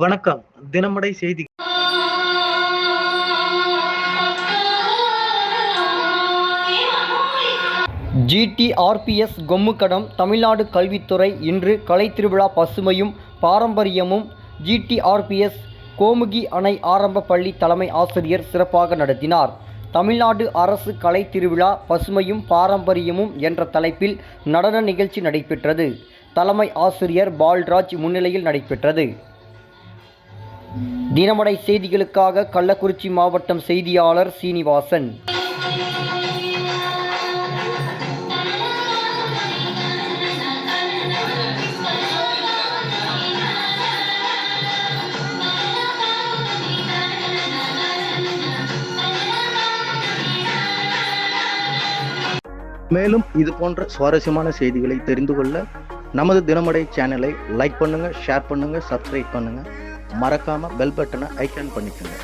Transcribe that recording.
வணக்கம். தினமடை செய்தி. ஜிடிஆர்பிஎஸ் கொம்முக்கடம் தமிழ்நாடு கல்வித்துறை இன்று கலைத்திருவிழா பசுமையும் பாரம்பரியமும் ஜிடிஆர்பிஎஸ் கோமுகி அணை ஆரம்ப பள்ளி தலைமை ஆசிரியர் சிறப்பாக நடத்தினார். தமிழ்நாடு அரசு கலை திருவிழா பசுமையும் பாரம்பரியமும் என்ற தலைப்பில் நடன நிகழ்ச்சி நடைபெற்றது. தலைமை ஆசிரியர் பால்ராஜ் முன்னிலையில் நடைபெற்றது. தினமடை செய்திகளுக்காக கள்ளக்குறிச்சி மாவட்டம் செய்தியாளர் சீனிவாசன். மேலும் இது போன்ற சுவாரஸ்யமான செய்திகளை தெரிந்து கொள்ள நமது தினமடை சேனலை லைக் பண்ணுங்கள் ஷேர் பண்ணுங்கள் சப்ஸ்கிரைப் பண்ணுங்கள் மறக்காமல் பெல் பட்டனை ஐக்கான் பண்ணிக்கோங்க.